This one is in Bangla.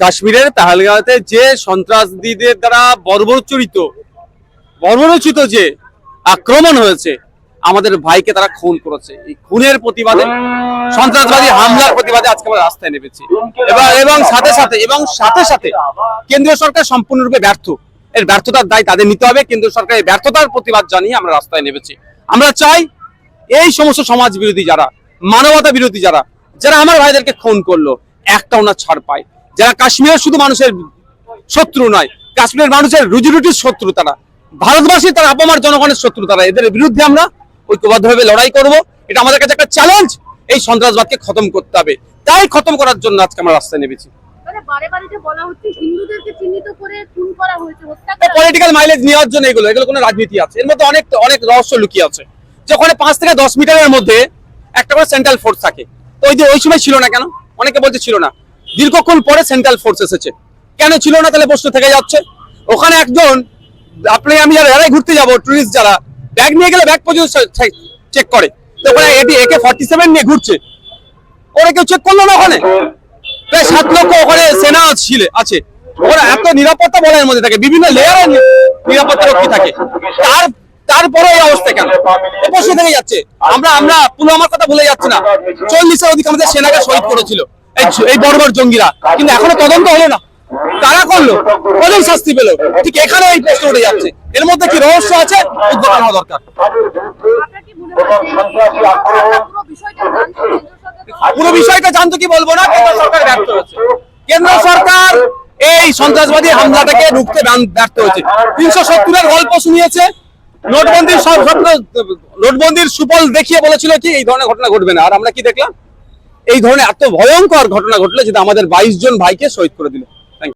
কাশ্মীরের তাহলগাঁওতে যে সন্ত্রাসীদের দ্বারা বর্বরচরিত বর্বরচিত যে আক্রমণ হয়েছে, আমাদের ভাইকে তারা খুন করেছে। এই খুনের প্রতিবাদে, সন্ত্রাসবাদী হামলার প্রতিবাদে আজকে আমরা রাস্তায় নেমেছি। এবং এবং সাথে সাথে, এবং সাথে সাথে কেন্দ্রীয় সরকার সম্পূর্ণরূপে ব্যর্থ। এর ব্যর্থতার দায় তাদের নিতে হবে। কেন্দ্র এই ব্যর্থতার প্রতিবাদ জানিয়ে আমরা রাস্তায় নেমেছি। আমরা চাই এই সমস্ত সমাজ বিরোধী যারা, মানবতা বিরোধী যারা যারা আমার ভাইদেরকে খুন করল, একটা ওনার ছাড় পায়। যারা কাশ্মীরের শুধু মানুষের শত্রু নয় কাশ্মীরের মানুষের রুজি রুটির শত্রু তারা। ভারতবাসী তারা আপামার জনগণের শত্রু তারা। এদের বিরুদ্ধে আমরা ঐক্যবদ্ধভাবে লড়াই করব। এটা আমাদের কাছে একটা চ্যালেঞ্জ এই সন্ত্রাসবাদকে খতম করতে হবে। তাই খতম করার জন্য আজকে আমরা রাস্তায় নেমেছি। পলিটিক্যাল মাইলেজ নেওয়ার জন্য এগুলো এগুলো কোনো রাজনীতি আছে। এর মধ্যে অনেক অনেক রহস্য লুকিয়ে আছে। যে ওখানে পাঁচ থেকে দশ মিটারের মধ্যে একটা করে সেন্ট্রাল ফোর্স থাকে। তো ওই যে ওই সময় ছিল না কেন? অনেকে বলছে ছিল না। দীর্ঘক্ষণ পরে সেন্ট্রাল ফোর্স এসেছে। কেন ছিল না তাহলে প্রশ্ন থেকে যাচ্ছে। ওখানে একজন, আপনি, আমি যারা এরাই ঘুরতে যাব টুরিস্ট যারা ব্যাগ নিয়ে গেলে ব্যাগ পর্যন্ত চেক করে। এটি একে ফর্টি সেভেন নিয়ে ঘুরছে। কেউ চেক করল না ওখানে? প্রায় সাত লক্ষ ওখানে সেনা আছে। ওরা এত নিরাপত্তা বলয়ের মধ্যে থাকে, বিভিন্ন লেয়ারের নিরাপত্তা রক্ষী থাকে। তার তারপরে এই অবস্থা কেন? এ থেকে যাচ্ছে। আমরা আমরা পুলওয়ামার কথা ভুলে যাচ্ছি না। চল্লিশের অধিক আমাদের সেনাকে শহীদ করেছিল। এই বড় বড় জঙ্গিরা। কিন্তু এখনও তদন্ত হলো না। কারা করল? কজন শাস্তি পেল। ঠিক এখানে এই প্রশ্ন উঠে যাচ্ছে। এর মধ্যে কি রহস্য আছে? উদ্বোধন হওয়া দরকার। পুরো বিষয়টা জানতো কি বলব না? কেন্দ্র সরকার ব্যর্থ হয়েছে। কেন্দ্র সরকার এই সন্ত্রাসবাদী হামলাটাকে রুখতে ব্যর্থ হয়েছে। তিনশো সত্তরের গল্প শুনিয়েছে। নোটবন্দির সব ঘটনা নোটবন্দির সুফল দেখিয়ে বলেছিল কি এই ধরনের ঘটনা ঘটবে না। আর আমরা কি দেখলাম? এই ধরনের এত ভয়ঙ্কর ঘটনা ঘটলো যেটা আমাদের বাইশ জন ভাইকে শহীদ করে দিল।